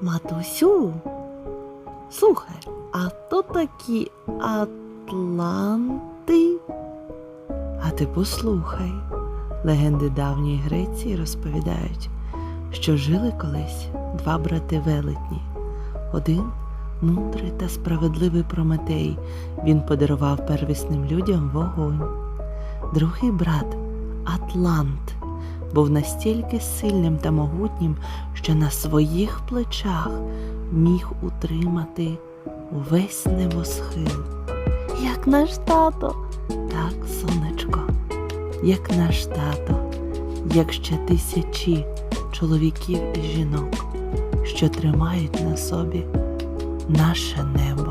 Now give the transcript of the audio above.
Матусю, слухай, а то такі Атланти? А ти послухай. Легенди давньої Греції розповідають, що жили колись два брати велетні. Один мудрий та справедливий Прометей. Він подарував первісним людям вогонь. Другий брат Атлант був настільки сильним та могутнім, що на своїх плечах міг утримати увесь небосхил. Як наш тато, так, сонечко, як наш тато, як ще тисячі чоловіків і жінок, що тримають на собі наше небо.